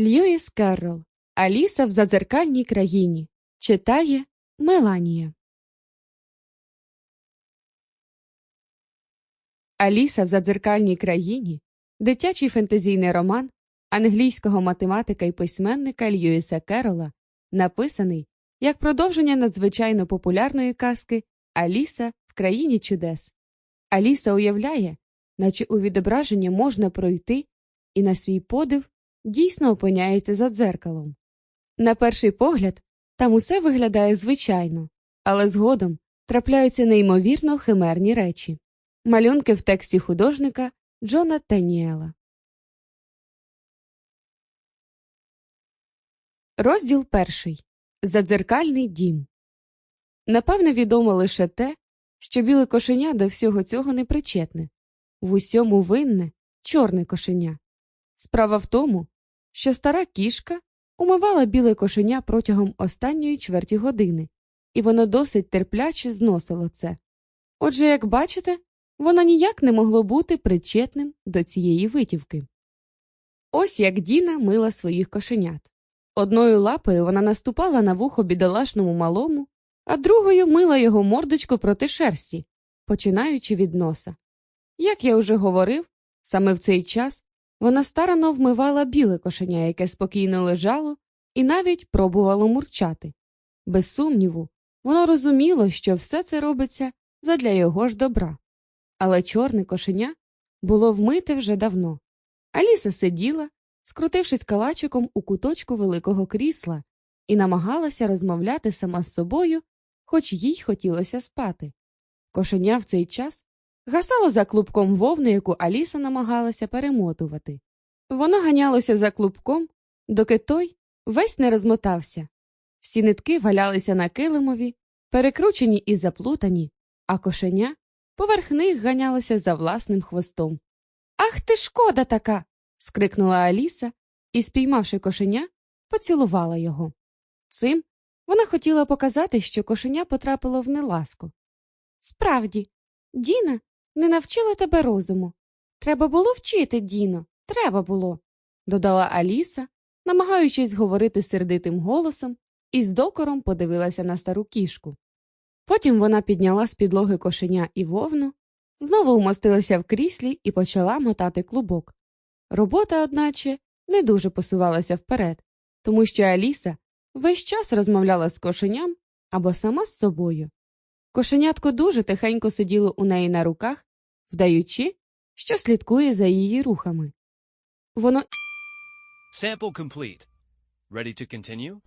Льюіс Керрол Аліса в задзеркальній країні читає Меланія. Аліса в задзеркальній країні дитячий фентезійний роман англійського математика і письменника Льюіса Керрола, написаний як продовження надзвичайно популярної казки Аліса в країні чудес. Аліса уявляє, наче у відображення можна пройти, і на свій подив дійсно опиняється за дзеркалом. На перший погляд, там усе виглядає звичайно, але згодом трапляються неймовірно химерні речі. Малюнки в тексті художника Джона Теніела. Розділ перший. Задзеркальний дім. Напевне, відомо лише те, що біле кошеня до всього цього не причетне. В усьому винне чорне кошеня. Справа в тому, що стара кішка умивала біле кошеня протягом останньої чверті години, і воно досить терпляче зносило це. Отже, як бачите, воно ніяк не могло бути причетним до цієї витівки. Ось як Діна мила своїх кошенят. Одною лапою вона наступала на вухо бідолашному малому, а другою мила його мордочку проти шерсті, починаючи від носа. Як я вже говорив, саме в цей час вона старано вмивала біле кошеня, яке спокійно лежало, і навіть пробувало мурчати. Без сумніву, воно розуміло, що все це робиться задля його ж добра. Але чорне кошеня було вмите вже давно. Аліса сиділа, скрутившись калачиком у куточку великого крісла, і намагалася розмовляти сама з собою, хоч їй хотілося спати. Кошеня в цей час гасало за клубком вовни, яку Аліса намагалася перемотувати. Воно ганялося за клубком, доки той весь не розмотався. Всі нитки валялися на килимові, перекручені і заплутані, а кошеня поверх них ганялося за власним хвостом. Ах ти шкода така. скрикнула Аліса і, спіймавши кошеня, поцілувала його. Цим вона хотіла показати, що кошеня потрапило в неласку. Справді, Діна не навчила тебе розуму. Треба було вчити, Діно, треба було, додала Аліса, намагаючись говорити сердитим голосом, і з докором подивилася на стару кішку. Потім вона підняла з підлоги кошеня і вовну, знову вмостилася в кріслі і почала мотати клубок. Робота, одначе, не дуже посувалася вперед, тому що Аліса весь час розмовляла з кошеням або сама з собою. Кошенятко дуже тихенько сиділо у неї на руках, вдаючи, що слідкує за її рухами. Воно Sample complete. Ready to continue?